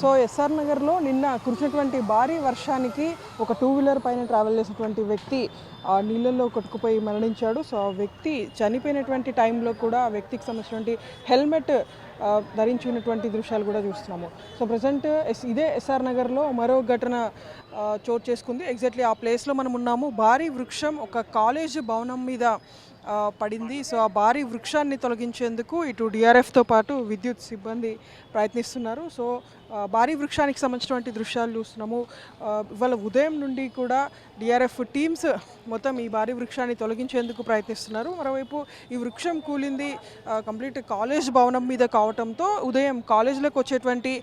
So SR నగర్లో నిన్న కురిసినటువంటి భారీ వర్షానికి ఒక టూ వీలర్ పైన ట్రావెల్ చేసినటువంటి వ్యక్తి ఆ నీళ్ళల్లో కొట్టుకుపోయి మరణించాడు. సో ఆ వ్యక్తి చనిపోయినటువంటి టైంలో కూడా ఆ వ్యక్తికి సంబంధించినటువంటి హెల్మెట్ ధరించి ఉన్నటువంటి దృశ్యాలు కూడా చూస్తున్నాము. సో ప్రజెంట్ ఇదే ఎస్ఆర్ నగర్లో మరో ఘటన చోటు చేసుకుంది. ఎగ్జాక్ట్లీ ఆ ప్లేస్లో మనం ఉన్నాము. భారీ వృక్షం ఒక కాలేజ్ భవనం మీద పడింది. సో ఆ భారీ వృక్షాన్ని తొలగించేందుకు ఇటు డిఆర్ఎఫ్తో పాటు విద్యుత్ సిబ్బంది ప్రయత్నిస్తున్నారు. సో భారీ వృక్షానికి సంబంధించినటువంటి దృశ్యాలు చూస్తున్నాము. ఇవాళ ఉదయం నుండి కూడా డిఆర్ఎఫ్ టీమ్స్ మొత్తం ఈ భారీ వృక్షాన్ని తొలగించేందుకు ప్రయత్నిస్తున్నారు. మరోవైపు ఈ వృక్షం కూలింది కంప్లీట్ కాలేజ్ భవనం మీద రావటంతో ఉదయం కాలేజీలకు వచ్చేటువంటి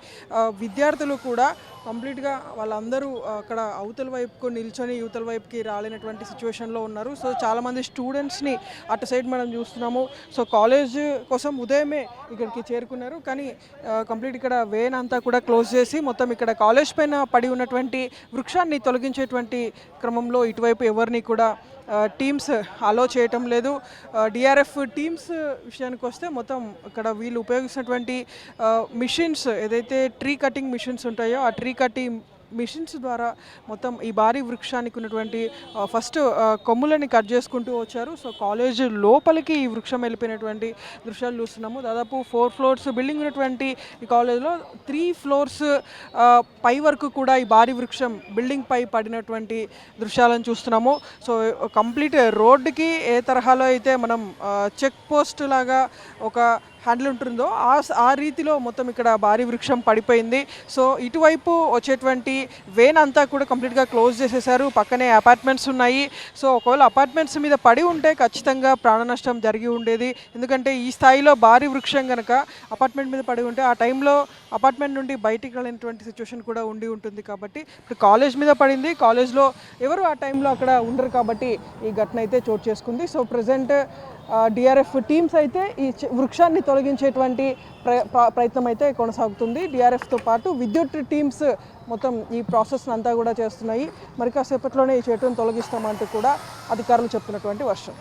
విద్యార్థులు కూడా కంప్లీట్గా వాళ్ళందరూ అక్కడ అవతల వైపుకు నిల్చొని యువతల వైపుకి రాలేనటువంటి సిచ్యువేషన్లో ఉన్నారు. సో చాలామంది స్టూడెంట్స్ని అటు సైడ్ మనం చూస్తున్నాము. సో కాలేజ్ కోసం ఉదయమే ఇక్కడికి చేరుకున్నారు. కానీ కంప్లీట్ ఇక్కడ వేన్ అంతా కూడా క్లోజ్ చేసి మొత్తం ఇక్కడ కాలేజ్ పైన పడి ఉన్నటువంటి వృక్షాన్ని తొలగించేటువంటి క్రమంలో ఇటువైపు ఎవరిని కూడా టీమ్స్ అలో చేయటం లేదు. డిఆర్ఎఫ్ టీమ్స్ విషయానికి వస్తే మొత్తం ఇక్కడ వీళ్ళు ఉపయోగిస్తున్నటువంటి మిషన్స్ ఏదైతే ట్రీ కటింగ్ మిషన్స్ ఉంటాయో ఆ ట్రీ కటింగ్ మిషన్స్ ద్వారా మొత్తం ఈ భారీ వృక్షానికి ఉన్నటువంటి ఫస్ట్ కొమ్ములని కట్ చేసుకుంటూ వచ్చారు. సో కాలేజ్ లోపలికి ఈ వృక్షం వెళ్ళిపోయినటువంటి దృశ్యాలు చూస్తున్నాము. దాదాపు ఫోర్ ఫ్లోర్స్ బిల్డింగ్ ఉన్నటువంటి ఈ కాలేజ్లో త్రీ ఫ్లోర్స్ పై వరకు కూడా ఈ భారీ వృక్షం బిల్డింగ్ పై పడినటువంటి దృశ్యాలను చూస్తున్నాము. సో కంప్లీట్ రోడ్డుకి ఏ తరహాలో అయితే మనం చెక్ పోస్ట్ లాగా ఒక హ్యాండిల్ ఉంటుందో ఆ ఆ రీతిలో మొత్తం ఇక్కడ భారీ వృక్షం పడిపోయింది. సో ఇటువైపు వచ్చేటువంటి వేన్ అంతా కూడా కంప్లీట్గా క్లోజ్ చేసేసారు. పక్కనే అపార్ట్మెంట్స్ ఉన్నాయి. సో ఒకవేళ అపార్ట్మెంట్స్ మీద పడి ఉంటే ఖచ్చితంగా ప్రాణ నష్టం జరిగి ఉండేది. ఎందుకంటే ఈ స్థాయిలో భారీ వృక్షం కనుక అపార్ట్మెంట్ మీద పడి ఉంటే ఆ టైంలో అపార్ట్మెంట్ నుండి బయటికి వెళ్ళినటువంటి సిచ్యువేషన్ కూడా ఉండి ఉంటుంది కాబట్టి ఇప్పుడు కాలేజ్ మీద పడింది. కాలేజ్లో ఎవరు ఆ టైంలో అక్కడ ఉండరు కాబట్టి ఈ ఘటన అయితే చోటు చేసుకుంది. సో ప్రజెంట్ డిఆర్ఎఫ్ టీమ్స్ అయితే ఈ వృక్షాన్ని వృక్షాన్ని తొలగించేటువంటి ప్ర ప్రయత్నం అయితే కొనసాగుతుంది. డిఆర్ఎఫ్తో పాటు విద్యుత్ టీమ్స్ మొత్తం ఈ ప్రాసెస్ అంతా కూడా చేస్తున్నాయి. మరి కాసేపట్లోనే ఈ చెట్టును తొలగిస్తామంటూ కూడా అధికారులు చెప్తున్నటువంటి వర్షం.